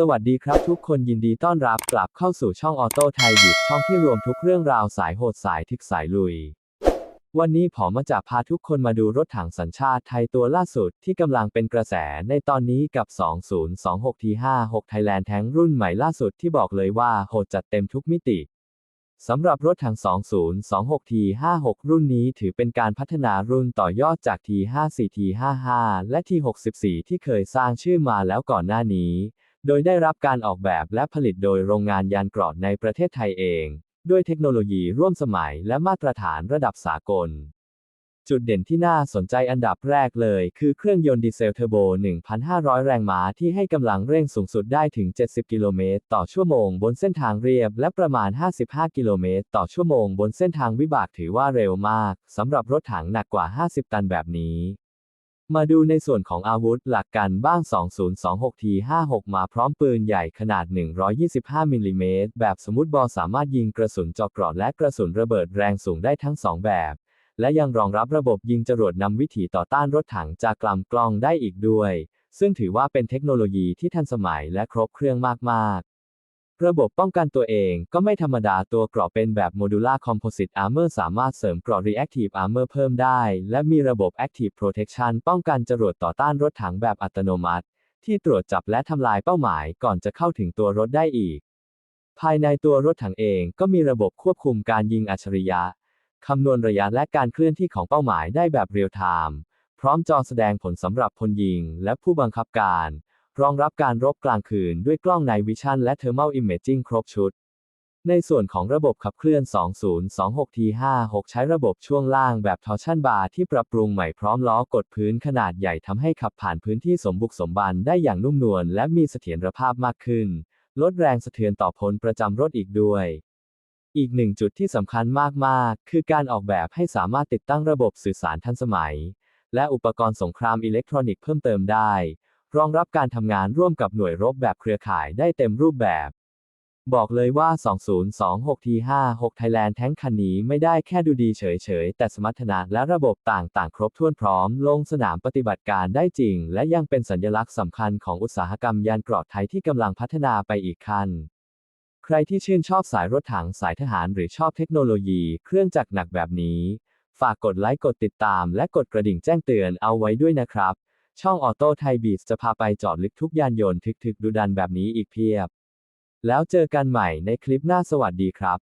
สวัสดีครับทุกคนยินดีต้อนรับกลับเข้าสู่ช่องออโต้ไทยบิดช่องที่รวมทุกเรื่องราวสายโหดสายทึกสายลุย วันนี้ผมมาจะพาทุกคนมาดูรถถังสัญชาติไทยตัวล่าสุดที่กำลังเป็นกระแสในตอนนี้กับ 2026T56 Thailand Tank รุ่นใหม่ล่าสุดที่บอกเลยว่าโหดจัดเต็มทุกมิติสำหรับรถถัง 2026T56 รุ่นนี้ถือเป็นการพัฒนารุ่นต่อยอดจาก T54 T55 และ T64 ที่เคยสร้างชื่อมาแล้วก่อนหน้านี้ โดยได้รับการออกแบบและผลิตโดยโรงงานยานเกราะในประเทศไทยเอง ด้วยเทคโนโลยีร่วมสมัยและมาตรฐานระดับสากล จุดเด่นที่น่าสนใจอันดับแรกเลย คือเครื่องยนต์ดีเซลเทอร์โบ 1,500 แรงม้าที่ให้กำลังเร่งสูงสุดได้ถึง 70 กิโลเมตรต่อชั่วโมงบนเส้นทางเรียบ และประมาณ 55 กิโลเมตรต่อชั่วโมงบนเส้นทางวิบากถือว่าเร็วมากสำหรับรถถังหนักกว่า 50 ตันแบบนี้ มาดูในส่วนของอาวุธหลักกันบ้าง 2026T56 มาพร้อมปืนใหญ่ขนาด 125 มิลลิเมตร แบบสมุดบอสามารถยิงกระสุนเจาะเกราะและกระสุนระเบิดแรงสูงได้ทั้งสองแบบ และยังรองรับระบบยิงจรวดนำวิถีต่อต้านรถถังจากกลำกลองได้อีกด้วย ซึ่งถือว่าเป็นเทคโนโลยีที่ทันสมัยและครบเครื่องมาก ๆ ระบบป้องกันตัวเองก็ไม่ธรรมดาตัวเกราะเป็นแบบ Modular Composite Armor สามารถเสริมเกราะ Reactive Armor เพิ่มได้ และมีระบบ Active Protection ป้องกันจรวดต่อต้านรถถังแบบอัตโนมัติ ที่ตรวจจับและทำลายเป้าหมายก่อนจะเข้าถึงตัวรถได้อีก ภายในตัวรถถังเองก็มีระบบควบคุมการยิงอัจฉริยะคำนวณระยะและการเคลื่อนที่ของเป้าหมายได้แบบเรียลไทม์พร้อมจอแสดงผลสำหรับพลยิงและผู้บังคับการ รองรับการรบกลางคืนด้วยกล้อง Night Vision และ Thermal Imaging ครบชุด ในส่วนของระบบขับเคลื่อน 2026T56 ใช้ระบบช่วงล่างแบบ Torsion Bar ที่ปรับปรุงใหม่พร้อมล้อกดพื้นขนาดใหญ่ทำให้ขับผ่านพื้นที่สมบุกสมบันได้อย่างนุ่มนวลและมีเสถียรภาพมากขึ้น ลดแรงสะเทือนต่อพลประจำรถอีกด้วยอีกหนึ่งจุดที่สำคัญมาก ๆ คือการออกแบบให้สามารถติดตั้งระบบสื่อสารทันสมัย และอุปกรณ์สงครามอิเล็กทรอนิกส์เพิ่มเติมได้ รองรับการทำงานร่วมกับหน่วยรบแบบเครือข่ายได้เต็มรูปแบบ บอกเลยว่า 2026T56 Thailand แท้งคันนี้ไม่ได้แค่ดูดีเฉยๆ แต่สมรรถนะและระบบต่างๆ ครบถ้วนพร้อม ลงสนามปฏิบัติการได้จริง และยังเป็นสัญลักษณ์สำคัญของอุตสาหกรรมยานเกราะไทยที่กำลังพัฒนาไปอีกขั้นใครที่ชื่นชอบสายรถถังสายทหารหรือชอบเทคโนโลยีเครื่องจักรหนักแบบนี้ ฝากกดไลค์กดติดตามและกดกระดิ่งแจ้งเตือนเอาไว้ด้วยนะครับ ช่องออโต้ไทยบีสจะพาไปจอดลึกทุกยานยนต์ทึกๆดูดันแบบนี้อีกเพียบ แล้วเจอกันใหม่ในคลิปหน้าสวัสดีครับ